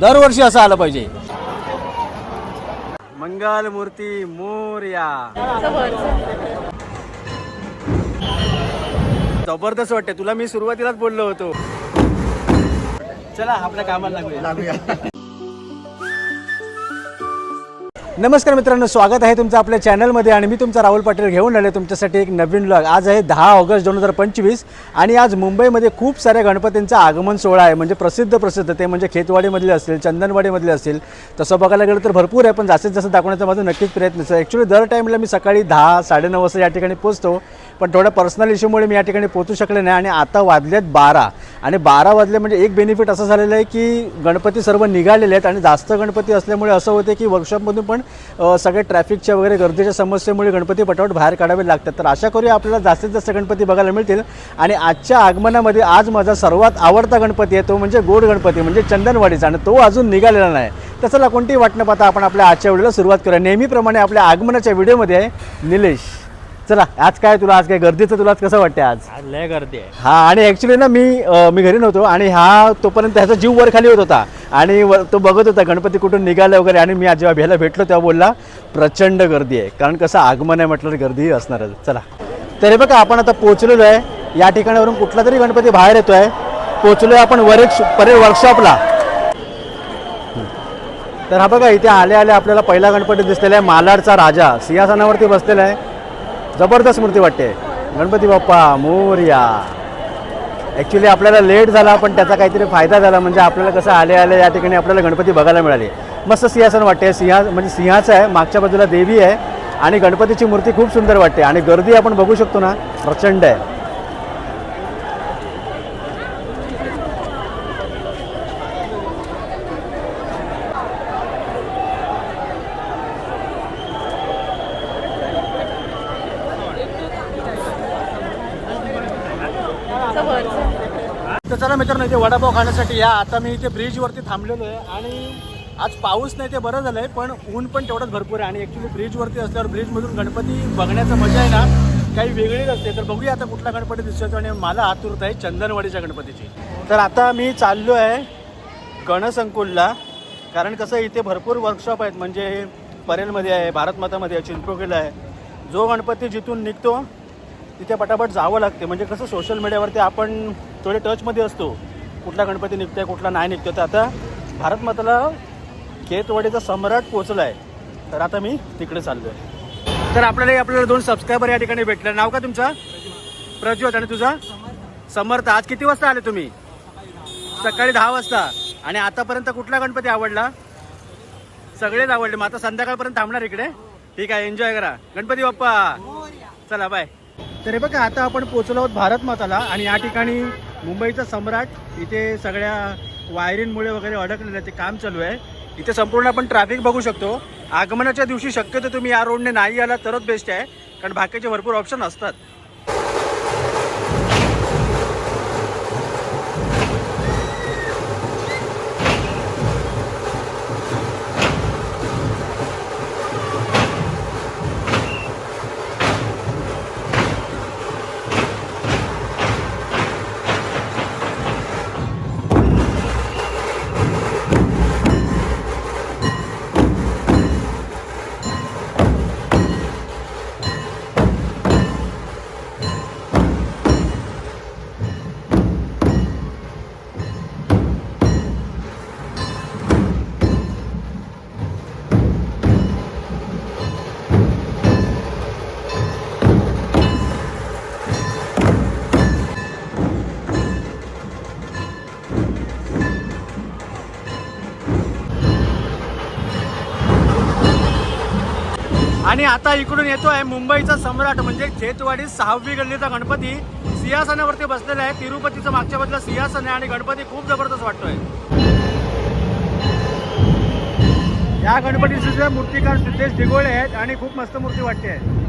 दरवर्षी असं आलं पाहिजे. मंगल मूर्ती मोर्या. जबरदस्त वाटते तुला मी सुरुवातीलाच बोललो होतो. चला आपल्या कामाला लागूया. नमस्कार मित्रांनो स्वागत आहे तुमचं आपल्या चॅनलमध्ये आणि मी तुमचा राहुल पाटील घेऊन आले तुमच्यासाठी एक नवीन ब्लॉग आज आहे दहा ऑगस्ट दोन हजार पंचवीस आणि आज मुंबईमध्ये खूप साऱ्या गणपतींचा आगमन सोहळा आहे. म्हणजे प्रसिद्ध प्रसिद्ध. ते म्हणजे खेतवाडीमधले असतील चंदनवाडीमधले असतील. तसं बघायला गेलं तर भरपूर आहे पण जास्तीत जास्त दाखवण्याचा माझा नक्कीच प्रयत्न असतो ॲक्च्युली दर टाईमला मी सकाळी दहा साडेनऊ वाजता या ठिकाणी पोचतो. पण थोड्या पर्सनल इश्यूमुळे मी या ठिकाणी पोचू शकले नाही आणि आता वाजलेत बारा. आणि बारा वाजले म्हणजे एक बेनिफिट असं झालेलं आहे की गणपती सर्व निघालेले आहेत आणि जास्त गणपती असल्यामुळे असं होते की वर्कशॉपमधून पण सगळे ट्रॅफिकच्या वगैरे गर्दीच्या समस्येमुळे गणपती पटापट बाहेर काढावे लागतात. तर अशा करूया आपल्याला जास्तीत जास्त गणपती बघायला मिळतील. आणि आजच्या आगमनामध्ये आज माझा सर्वात आवडता गणपती आहे तो म्हणजे गोड गणपती म्हणजे चंदनवाडीचा. आणि तो अजून निघालेला नाही. तर चला कोणतीही वाटणं पाहता आपण आपल्या आजच्या व्हिडिओला सुरुवात करूया. नेहमीप्रमाणे आपल्या आगमनाच्या व्हिडिओमध्ये आहे निलेश. चला आज काय तुला आज काय गर्दीचं तुला आज कसं वाटते आज? आज लय गर्दी आहे. हा आणि ॲक्च्युली ना मी अ, मी घरी नव्हतो आणि हा तोपर्यंत ह्याचा जीव वर खाली होत होता. आणि तो बघत होता गणपती कुठून निघाला वगैरे आणि मी आज जेव्हा भ्याला भेटलो तेव्हा बोलला प्रचंड गर्दी आहे. कारण कसं आगमन आहे म्हटलं तर गर्दी असणारच. चला. तर हे बघा आपण आता पोहोचलेलो आहे. या ठिकाणावरून कुठला तरी गणपती बाहेर येतोय. पोहोचलो आहे आपण वर एक परेड वर्कशॉपला तर हा बघा इथे आले आले आपल्याला पहिला गणपती दिसलेला आहे मालाडचा राजा. सिंहासनावरती बसलेला आहे. जबरदस्त मूर्ती वाटते. गणपती बाप्पा मोर्या. ॲक्च्युली आपल्याला लेट झाला पण त्याचा काहीतरी फायदा झाला. म्हणजे आपल्याला कसं आले आले या ठिकाणी आपल्याला गणपती बघायला मिळाले. मस्त सिंहासन वाटते सिंहा म्हणजे सिंहाचं आहे मागच्या बाजूला देवी आहे. आणि गणपतीची मूर्ती खूप सुंदर वाटते. आणि गर्दी आपण बघू शकतो ना प्रचंड आहे. तर चला मित्रांनो इथे वडापाव खाण्यासाठी या. आता मी इथे ब्रिजवरती थांबलेलो आहे आणि आज पाऊस नाही ते बरं झालं आहे पण ऊन पण तेवढंच भरपूर आहे. आणि ॲक्च्युली ब्रिजवरती असल्यावर ब्रिजमधून गणपती बघण्याचं मजा आहे ना काही वेगळीच असते. तर बघूया आता कुठला गणपती दिसतो आणि मला आतुरता आहे चंदनवाडीच्या गणपतीची. तर आता मी चाललो आहे गणसंकुलला कारण कसं इथे भरपूर वर्कशॉप आहेत. म्हणजे परेलमध्ये आहे भारतमातामध्ये आहे चिंचपोकेला आहे. जो गणपती जिथून निघतो तिथे पटापट जावं लागते. म्हणजे कसं सोशल मीडियावरती आपण थोडे टचमध्ये असतो. कुठला गणपती निघतोय कुठला नाही निघतोय. तर आता भारत भारतमाताला खेतवाडीचा सम्राट पोचला आहे तर आता मी तिकडे चाललो आहे तर आपल्याला आपल्याला दोन सबस्क्रायबर या ठिकाणी भेटले. नाव का तुमचं? प्रज्वत आणि तुझा? समर्थ. आज किती वाजता आले तुम्ही? सकाळी दहा वाजता. आणि आतापर्यंत कुठला गणपती आवडला? सगळेच आवडले. मग आता संध्याकाळपर्यंत थांबणार इकडे? ठीक आहे एन्जॉय करा. गणपती बाप्पा. चला बाय तर हे बघा आता आपण पोचलो आहोत भारत माताला. आणि या ठिकाणी मुंबईचा सम्राट इथे सगळ्या वायरींमुळे वगैरे अडकलेलं आहे ते काम चालू आहे. इथे संपूर्ण आपण ट्रॅफिक बघू शकतो. आगमनाच्या दिवशी शक्यतो तुम्ही या रोडने नाही आला तरच बेस्ट आहे कारण बाकीचे भरपूर ऑप्शन असतात. आणि आता इकडून येतो आहे मुंबईचा सम्राट म्हणजे खेतवाडी सहावी गल्लीचा गणपती. सिंहासनावरती बसलेला आहे. तिरुपतीचं मागच्या बाजूला सिंहासन आहे आणि गणपती खूप जबरदस्त वाटतोय. या गणपतीचे मूर्तीकार मूर्तिकार सिद्धेश दिगोळे आहेत आणि खूप मस्त मूर्ती वाटते. आहे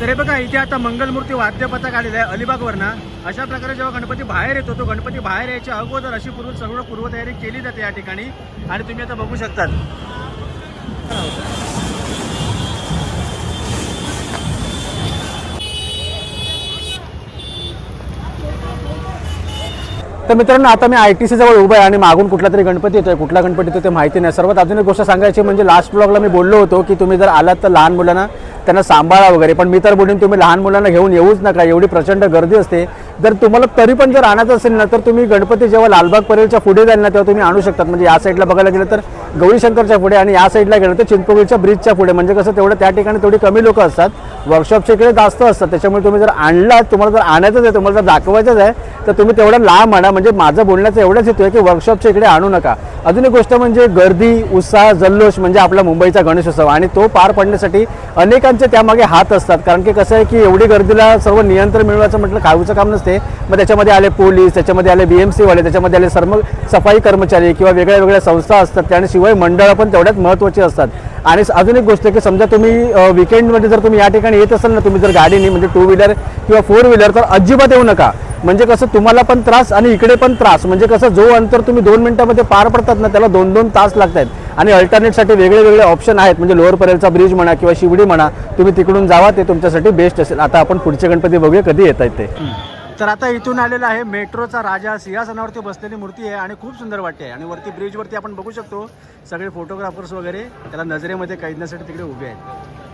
तर हे बघा इथे आता मंगलमूर्ती वाद्य पथक आहे अलिबागवरनं. अशा प्रकारे जेव्हा गणपती बाहेर येतो तो गणपती बाहेर यायच्या अगोदर अशी पूर्व सर्व पूर्वतयारी केली जाते या ठिकाणी. आणि तुम्ही आता बघू शकतात. तर मित्रांनो आता मी आय टी सी जवळ उभं आहे आणि मागून कुठला तरी गणपती येतोय. कुठला गणपती येतो ते माहिती नाही. सर्वात अजून एक गोष्ट सांगायची म्हणजे लास्ट ब्लॉगला मी बोललो होतो की तुम्ही जर आलात तर लहान मुलांना त्यांना सांभाळा वगैरे. पण मी तर बोलून तुम्ही लहान मुलांना घेऊन येऊच नका. एवढी प्रचंड गर्दी असते. जर तुम्हाला तरी पण जर आणायचं असेल ना तर तुम्ही गणपती जेव्हा लालबाग परेलच्या पुढे जाईल ना तेव्हा तुम्ही आणू शकतात. म्हणजे या साईडला बघायला गेलं तर गौरीशंकरच्या पुढे आणि या साईडला गेलं तर चिंचपोळीच्या ब्रिजच्या पुढे. म्हणजे कसं तेवढं त्या ठिकाणी तेवढी कमी लोक असतात. वर्कशॉपच्या इकडे जास्त असतात त्याच्यामुळे तुम्ही जर आणलात तुम्हाला जर आणायचंच आहे तुम्हाला जर दाखवायचंच आहे तर तुम्ही तेवढं लांब आणा. म्हणजे माझं बोलण्याचं एवढंच येतोय की वर्कशॉपच्या इकडे आणू नका. अजून एक गोष्ट म्हणजे गर्दी उत्साह जल्लोष म्हणजे आपला मुंबईचा गणेशोत्सव आणि तो पार पडण्यासाठी अनेकांचे त्यामागे हात असतात. कारण की कसं आहे की एवढी गर्दीला सर्व नियंत्रण मिळवायचं म्हटलं खाऊचं काम नसते. मग त्याच्यामध्ये आले पोलीस त्याच्यामध्ये आले बी एम सीवाले त्याच्यामध्ये आले सर्व सफाई कर्मचारी किंवा वेगळ्या वेगळ्या संस्था असतात. त्याने शिवाय मंडळं पण तेवढ्याच महत्त्वाची असतात. आणि अजून एक गोष्ट आहे की समजा तुम्ही विकेंडमध्ये जर तुम्ही या ठिकाणी येत असाल ना तुम्ही जर गाडीने म्हणजे टू व्हीलर किंवा फोर व्हीलर तर अजिबात येऊ नका. म्हणजे कसं तुम्हाला पण त्रास आणि इकडे पण त्रास. म्हणजे कसं जो अंतर तुम्ही दोन मिनिटामध्ये पार पडतात ना त्याला दोन दोन तास लागत आहेत आणि अल्टरनेटसाठी वेगळे वेगळे ऑप्शन आहेत. म्हणजे लोअर परेलचा ब्रिज म्हणा किंवा शिवडी म्हणा तुम्ही तिकडून जावा ते तुमच्यासाठी बेस्ट असेल. आता आपण पुढचे गणपती बघूया कधी येत आहेत ते तर आता इथून आलेला आहे मेट्रोचा राजा. सिंहासनावरती बसलेली मूर्ती आहे आणि खूप सुंदर वाटते आणि वरती ब्रिजवरती आपण बघू शकतो सगळे फोटोग्राफर्स वगैरे. त्याला नजरेमध्ये कैदण्यासाठी तिकडे उभे आहेत.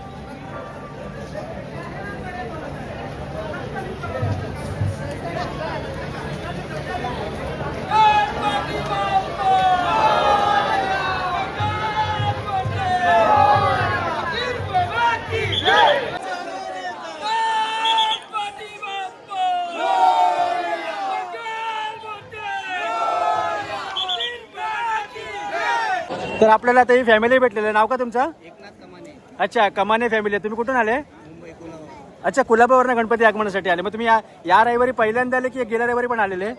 तर आपल्याला आता ही फॅमिली भेटलेलं नाव का तुमचं? अच्छा कमाने फॅमिली आहे. तुम्ही कुठून आले? अच्छा कुलाबावरनं गणपती आगमनासाठी आले. मग तुम्ही या या रविवारी पहिल्यांदा आले की गेल्या रविवारी पण आलेले?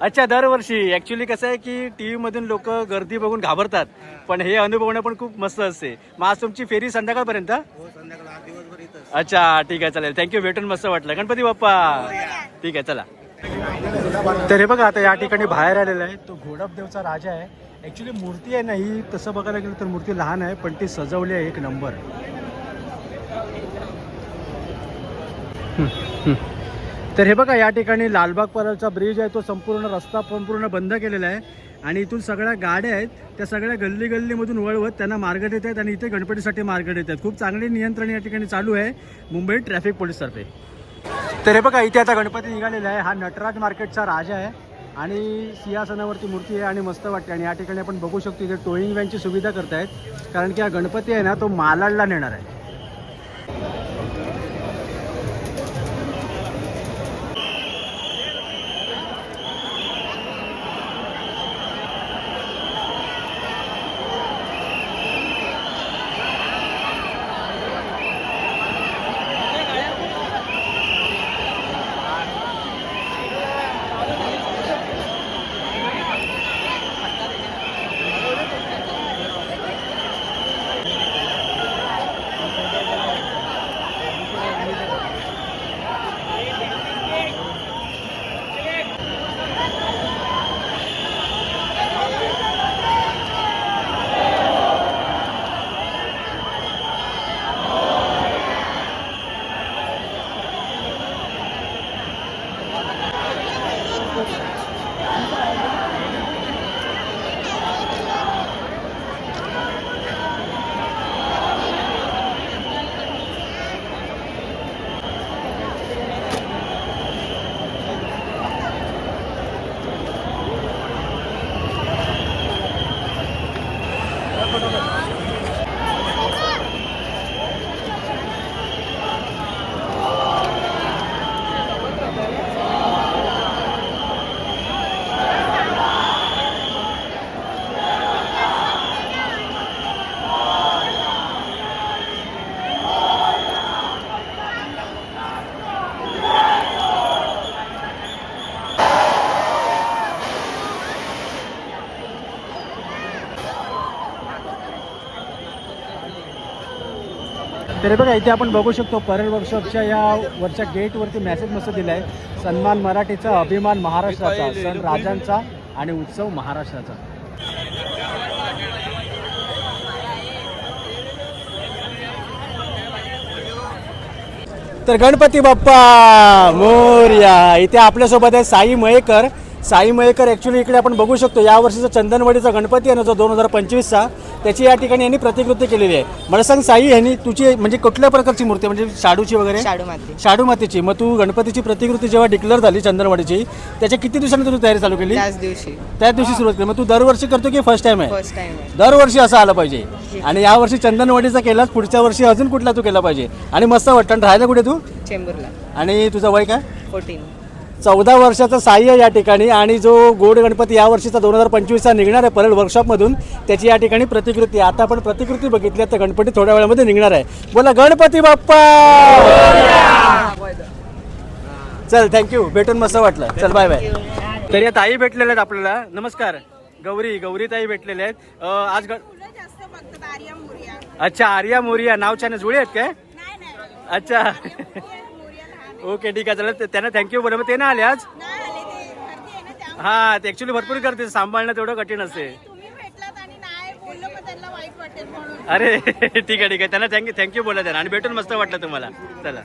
अच्छा दरवर्षी. ऍक्च्युली कसं आहे की टीव्ही मधून लोक गर्दी बघून घाबरतात. पण हे अनुभवणं पण खूप मस्त असते. मग आज तुमची फेरी संध्याकाळपर्यंत? अच्छा ठीक आहे चालेल. थँक्यू भेटून मस्त वाटलं. गणपती बाप्पा. ठीक आहे चला. तर हे बघा आता या ठिकाणी बाहेर आलेला आहे तो घोडपदेवचा राजा आहे. ॲक्च्युली मूर्ती आहे ना ही तसं बघायला गेलं तर मूर्ती लहान आहे पण ती सजवली आहे एक नंबर. तर हे बघा या ठिकाणी लालबाग परळचा ब्रिज आहे तो संपूर्ण रस्ता संपूर्ण बंद केलेला आहे. आणि इथून सगळ्या गाड्या आहेत त्या सगळ्या गल्ली गल्लीमधून वळवत त्यांना मार्ग देत आहेत आणि इथे गणपतीसाठी मार्ग देत आहेत. खूप चांगले नियंत्रण या ठिकाणी चालू आहे मुंबई ट्रॅफिक पोलीसतर्फे. तर हे बघा इथे आता गणपती निघालेला आहे. हा नटराज मार्केटचा राजा आहे. आणि सिंहासनावरती मूर्ती आहे आणि मस्त वाटते. आणि या ठिकाणी आपण बघू शकतो इथे टोईंग व्हॅनची सुविधा करतायत. कारण की हा गणपती आहे ना तो मालाडला नेणार आहे. तर बघा इथे आपण बघू शकतो परळ वर्कशॉपच्या या वरच्या गेटवरती मेसेज मस्त दिला आहे सन्मान मराठीचा अभिमान महाराष्ट्राचा सण राजांचा आणि उत्सव महाराष्ट्राचा. तर गणपती बाप्पा मोर्या. इथे आपल्यासोबत आहे साई मयेकर. साई मयेकर ॲक्च्युली इकडे आपण बघू शकतो या वर्षीचा चंदनवाडीचा गणपती आहे ना जो दोन हजार पंचवीसचा. त्याची या ठिकाणी यांनी प्रतिकृती केलेली आहे. मला सांग साई यांनी तुझी म्हणजे कुठल्या प्रकारची मूर्ती? म्हणजे शाडूची वगैरे? शाडू माती. शाडू मातीची. मग तू गणपतीची प्रतिकृती जेव्हा डिक्लेअर झाली चंदनवाडीची त्याच्या किती दिवसांनी तुम्ही तयारी चालू केली? त्याच दिवशी. त्याच दिवशी सुरुवात केली. मग तू दरवर्षी करतो की फर्स्ट टाइम आहे? फर्स्ट टाइम आहे. दरवर्षी असं आलं पाहिजे. आणि या वर्षी चंदनवाडीचा केलास पुढच्या वर्षी अजून कुठला तू केला पाहिजे? आणि मस्त वाटतं. आणि राहायला कुठे तू? चेंबूरला. आणि तुझं वय काय? फोर्टीन चौदा वर्षाचा आहे या ठिकाणी आणि जो गोड गणपती या वर्षीचा दोन हजार पंचवीसचा निघणार आहे परळ वर्कशॉपमधून त्याची या ठिकाणी प्रतिकृती. आता आपण प्रतिकृती बघितली तर गणपती थोड्या वेळामध्ये निघणार आहे. बोला गणपती बाप्पा! चल थँक्यू भेटून मस्त वाटलं. चल बाय बाय तर या ताई भेटलेल्या आहेत आपल्याला. नमस्कार. गौरी गौरी ताई भेटलेल्या आहेत. अं, आज ग फुलं जास्त बघतात आर्या मोर्या. अच्छा आर्या मोरिया. नाव छान. जुळे आहेत काय? अच्छा. ओके ठीक आहे चला त्यांना थँक्यू बोला मग ते ना आले आज? हा ते ऍक्च्युली भरपूर करते सांभाळणं तेवढं कठीण असते. अरे ठीक आहे ठीक आहे. त्यांना थँक्यू थँक्यू बोला त्यांना. आणि भेटून मस्त वाटलं तुम्हाला. चला.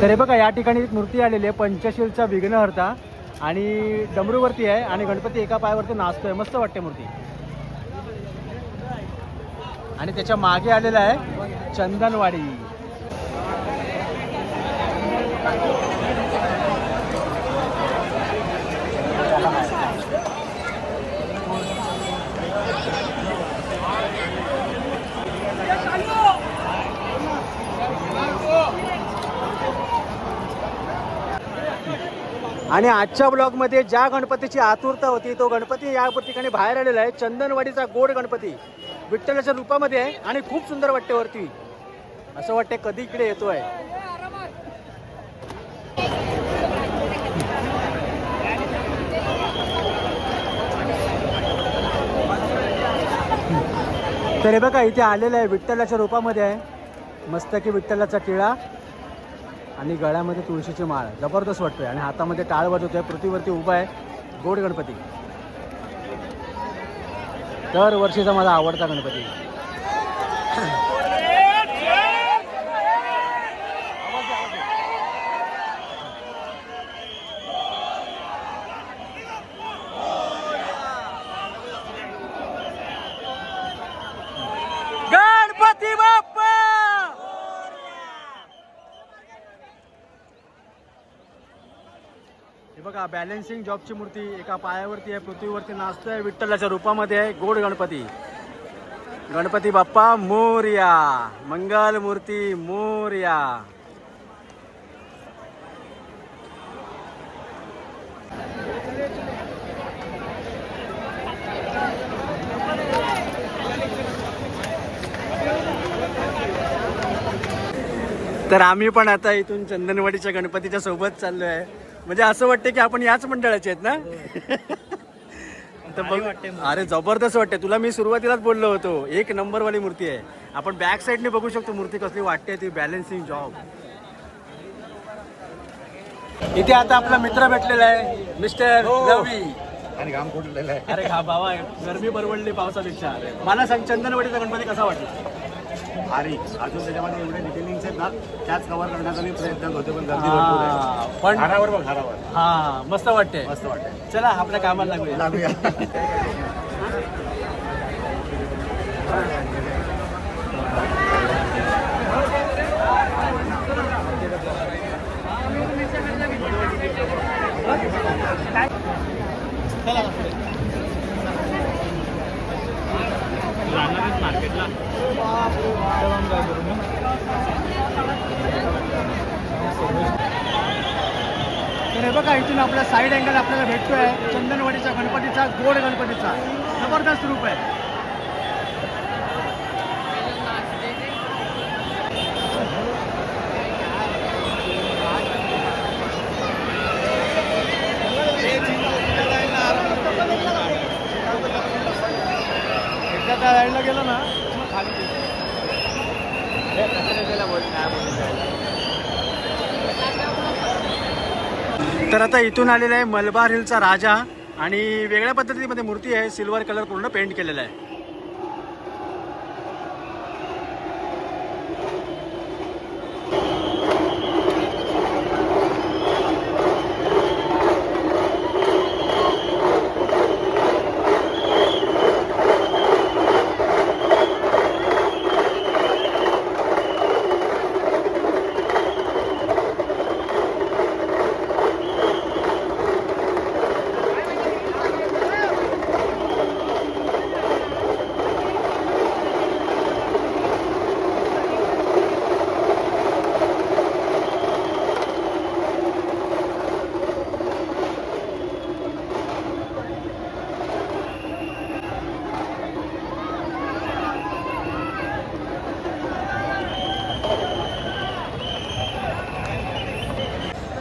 तर हे बघा या ठिकाणी एक मूर्ती आलेली आहे पंचशीलचा विघ्नहर्ता. आणि डमरूवरती आहे आणि गणपती एका पायावरती नाचतोय. मस्त वाटते मूर्ती. आणि त्याच्यामागे आलेला आहे चंदनवाडी. आणि आजच्या ब्लॉगमध्ये ज्या गणपतीची आतुरता होती तो गणपती या ठिकाणी बाहेर आलेला आहे. चंदनवाडीचा गोड गणपती विठ्ठलाच्या रूपामध्ये आहे आणि खूप सुंदर वाटते वरती. असं वाटते कधी इकडे येतोय. तर हे बघा इथे आलेलं आहे विठ्ठलाच्या रूपामध्ये आहे. मस्त की विठ्ठलाचा टिळा. आणि गळ्यामध्ये तुळशीची माळ. जबरदस्त वाटतोय आणि हातामध्ये टाळ वाजवतोय पृथ्वीवरती उभा आहे गोड गणपती. दरवर्षीचा माझा आवडता गणपती बाप्पा हे बघा बॅलेन्सिंग जॉबची मूर्ती एका पायावरती आहे पृथ्वीवरती नाचतोय विठ्ठलाच्या रूपामध्ये आहे गोड गणपती. गणपती बाप्पा मोर्या. मंगल मूर्ती मोर्या. तर आम्ही पण आता इथून चंदनवाडीच्या गणपतीच्या सोबत चाललो आहे म्हणजे असं वाटतं की आपण याच मंडळाचे आहेत ना? तर बघ अरे जबरदस्त वाटते तुला मी सुरुवातीलाच बोललो होतो एक नंबर वाली मूर्ती आहे. आपण बॅक साईडने बघू शकतो मूर्ती कसली वाटते ती बॅलन्सिंग जॉब इथे आता आपला मित्र भेटलेला आहे मिस्टर रवी. आणि घाम फुटलेला आहे. अरे हा बाबा गरमी परवडली पावसापेक्षा. मला सांग चंदनवाडीचा गणपती कसा वाटला? भारी. अजून त्याच्यामध्ये एवढे डिटेलिंग्स आहेत ना त्याच कव्हर करण्याचा मी प्रयत्न करतो पण गर्दी भरपूर आहे. हा, पण हारावर बघ हारावर हा मस्त वाटते मस्त वाटतं चला आपल्या कामाला लागूया. लागूया तर हे बघा इथून आपला साईड अँगल आपल्याला भेटतोय. चंदनवाडीचा गणपतीचा गोड गणपतीचा. जबरदस्त रूप आहे. एकदा त्या लाईनला गेलो ना मग खाली तर आता इथून आलेला आहे मलबार हिलचा राजा आणि वेगळ्या पद्धतीमध्ये मूर्ती आहे सिल्वर कलर पूर्ण पेंट केलेला आहे.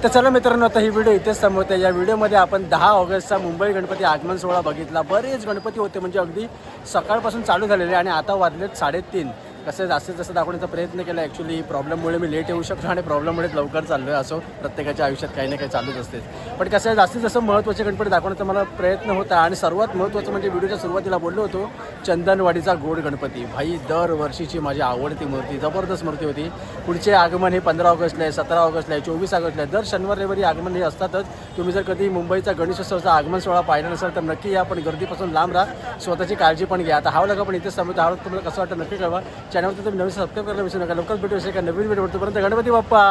तर चला मित्रांनो आता ही व्हिडिओ इथेच थांबवते या व्हिडिओमध्ये आपण दहा ऑगस्टचा मुंबई गणपती आगमन सोहळा बघितला. बरेच गणपती होते म्हणजे अगदी सकाळपासून चालू झालेले आणि आता वाजलेत साडेतीन. कसं जास्तीत जास्त दाखवण्याचा प्रयत्न केला ॲक्च्युली प्रॉब्लेममुळे मी लेट येऊ शकतो आणि प्रॉब्लेममुळेच लवकर चाललो आहे असो प्रत्येकाच्या आयुष्यात काही ना काही चालूच असते. पण कसं आहे जास्तीत जास्त महत्त्वाचे गणपती दाखवण्याचा मला प्रयत्न होता आणि सर्वात महत्त्वाचं म्हणजे व्हिडिओच्या सुरुवातीला बोललो होतो चंदनवाडीचा गोड गणपती. भाई दरवर्षीची माझी आवडती मूर्ती जबरदस्त मूर्ती होती. पुढचे आगमन हे पंधरा ऑगस्टला आहे सतरा ऑगस्टला आहे चोवीस ऑगस्टला आहे. दर शनिवार रविवारी आगमन हे असतातच. तुम्ही जर कधी मुंबईचा गणेशोत्सवाचा आगमन सोहळा पाहिला नसेल तर नक्की या पण गर्दीपासून लांब राहा. स्वतःची काळजी पण घ्या. आता हा लगा पण इथेच समजतो हा तुम्हाला कसं वाटतं नक्की कळवा. चॅनलवर तुम्ही नवीन सबस्क्राईब करायला विसरू नका. लवकरच भेटू असेल का नवीन व्हिडिओ पर्यंत गणपती बाप्पा.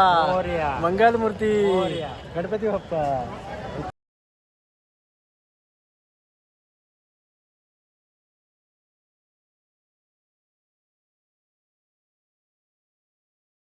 मंगल मूर्ती गणपती बाप्पा.